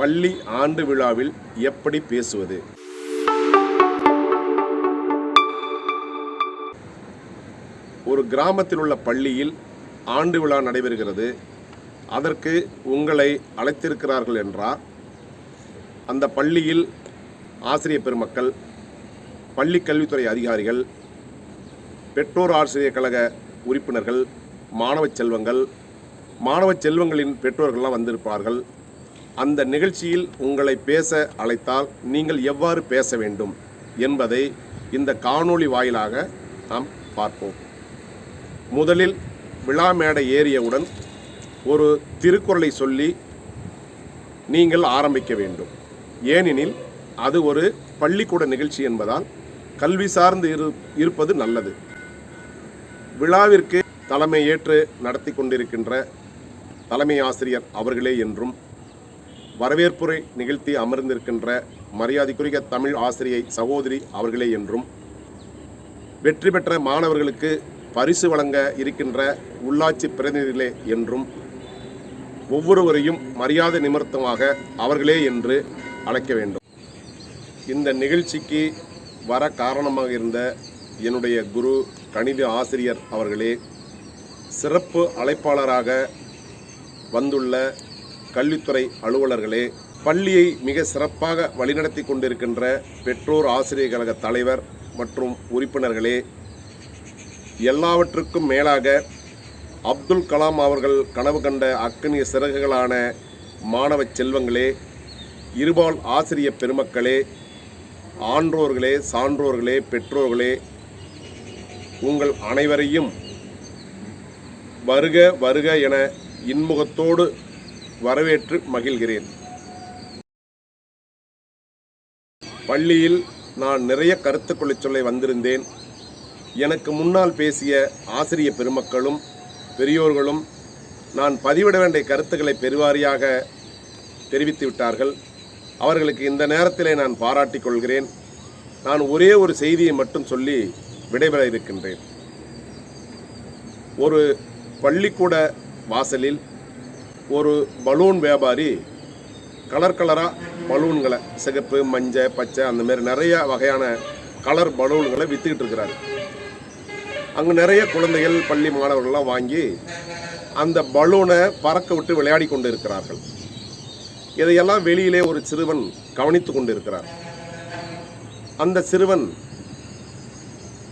பள்ளி ஆண்டு விழாவில் எப்படி பேசுவது? ஒரு கிராமத்தில் உள்ள பள்ளியில் ஆண்டு விழா நடைபெறுகிறது. அதற்கு உங்களை அழைத்திருக்கிறார்கள் என்றார் அந்த பள்ளியில் ஆசிரியர் பெருமக்கள் பள்ளி கல்வித்துறை அதிகாரிகள் பெற்றோர் ஆசிரியர் கழக உறுப்பினர்கள் மாணவ செல்வங்கள் மாணவ செல்வங்களின் பெற்றோர்கள்லாம் வந்திருப்பார்கள். அந்த நிகழ்ச்சியில் உங்களை பேச அழைத்தால் நீங்கள் எவ்வாறு பேச வேண்டும் என்பதை இந்த காணொளி வாயிலாக நாம் பார்ப்போம். முதலில் விழா மேடை ஏறியவுடன் ஒரு திருக்குறளை சொல்லி நீங்கள் ஆரம்பிக்க வேண்டும். ஏனெனில் அது ஒரு பள்ளிக்கூட நிகழ்ச்சி என்பதால் கல்வி சார்ந்து இரு இருப்பது நல்லது. விழாவிற்கு தலைமை ஏற்று நடத்தி கொண்டிருக்கின்ற தலைமை ஆசிரியர் அவர்களே என்றும் வரவேற்புரை நிகழ்த்தி அமர்ந்திருக்கின்ற மரியாதைக்குரிய தமிழ் ஆசிரியை சகோதரி அவர்களே என்றும் வெற்றி பெற்ற மாணவர்களுக்கு பரிசு வழங்க இருக்கின்ற உள்ளாட்சி பிரதிநிதிகளே என்றும் ஒவ்வொருவரையும் மரியாதை நிமித்தமாக அவர்களே என்று அழைக்க வேண்டும். இந்த நிகழ்ச்சிக்கு வர காரணமாக இருந்த என்னுடைய குரு கணித ஆசிரியர் அவர்களே சிறப்பு அழைப்பாளராக வந்துள்ள கல்வித்துறை அலுவலர்களே பள்ளியை மிக சிறப்பாக வழிநடத்தி கொண்டிருக்கின்ற பெற்றோர் ஆசிரியர் கழக தலைவர் மற்றும் உறுப்பினர்களே எல்லாவற்றுக்கும் மேலாக அப்துல் கலாம் அவர்கள் கனவு கண்ட அக்கனிய சிறகுகளான மாணவ செல்வங்களே இருபால் ஆசிரிய பெருமக்களே ஆன்றோர்களே சான்றோர்களே பெற்றோர்களே உங்கள் அனைவரையும் வருக வருக என இன்முகத்தோடு வரவேற்று மகிழ்கிறேன். பள்ளியில் நான் நிறைய கருத்துக்களை சொல்ல வந்திருந்தேன். எனக்கு முன்னால் பேசிய ஆசிரிய பெருமக்களும் பெரியோர்களும் நான் பதிவிட வேண்டிய கருத்துக்களை பெருவாரியாக தெரிவித்து விட்டார்கள். அவர்களுக்கு இந்த நேரத்திலே நான் பாராட்டிக் கொள்கிறேன். நான் ஒரே ஒரு செய்தியை மட்டும் சொல்லி விடைபெற இருக்கின்றேன். ஒரு பள்ளிக்கூட வாசலில் ஒரு பலூன் வியாபாரி கலர் கலராக பலூன்களை சிகப்பு மஞ்சள் பச்சை அந்த மாதிரி நிறைய வகையான கலர் பலூன்களை விற்றுக்கிட்டு இருக்கிறாரு. அங்கே நிறைய குழந்தைகள் பள்ளி மாணவர்கள்லாம் வாங்கி அந்த பலூனை பறக்க விட்டு விளையாடி கொண்டு இருக்கிறார்கள் இதையெல்லாம் வெளியிலே ஒரு சிறுவன் கவனித்து கொண்டு இருக்கிறார் அந்த சிறுவன்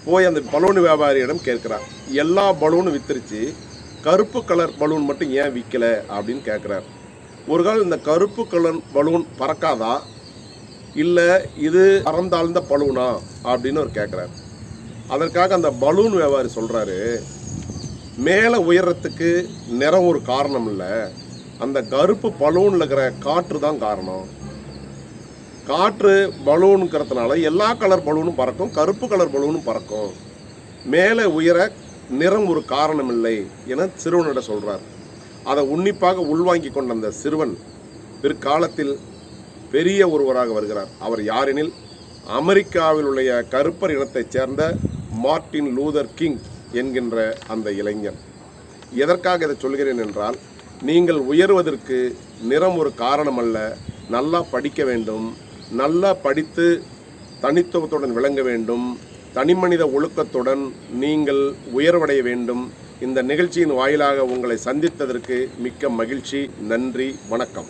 போய் அந்த பலூன் வியாபாரியிடம் கேட்கிறார் எல்லா பலூனும் வித்துருச்சு கருப்பு கலர் பலூன் மட்டும் ஏன் விற்கல அப்படின்னு கேட்குறார் ஒரு கால் இந்த கருப்பு கலர் பலூன் பறக்காதா? இல்லை இது பறந்தாழ்ந்த பலூனா? அப்படின்னு அவர் கேட்குறார் அதற்காக அந்த பலூன் வியாபாரி சொல்கிறாரு மேலே உயர்றத்துக்கு நிறம் ஒரு காரணம் இல்லை. அந்த கருப்பு பலூனில் இருக்கிற காற்று தான் காரணம். காற்று பலூனுங்கிறதுனால எல்லா கலர் பலூனும் பறக்கும் கருப்பு கலர் பலூனும் பறக்கும். மேலே உயர நிறம் ஒரு காரணம் இல்லை என சிறுவனிட சொல்றார். அதை உன்னிப்பாக உள்வாங்கி கொண்ட அந்த சிறுவன் பிற்காலத்தில் பெரிய ஒருவராக வருகிறார். அவர் யாரெனில் அமெரிக்காவில் உள்ள கருப்பர் இனத்தைச் சேர்ந்த மார்ட்டின் லூதர் கிங் என்கின்ற அந்த இளைஞன். எதற்காக இதை சொல்கிறேன் என்றால் நீங்கள் உயர்வதற்கு நிறம் ஒரு காரணம் அல்ல நல்லா படிக்க வேண்டும் நல்லா படித்து தனித்துவத்துடன் விளங்க வேண்டும் தனிமனித ஒழுக்கத்துடன் நீங்கள் உயர்வடைய வேண்டும். இந்த நிகழ்ச்சியின் வாயிலாக உங்களை சந்தித்ததற்கு மிக்க மகிழ்ச்சி. நன்றி. வணக்கம்.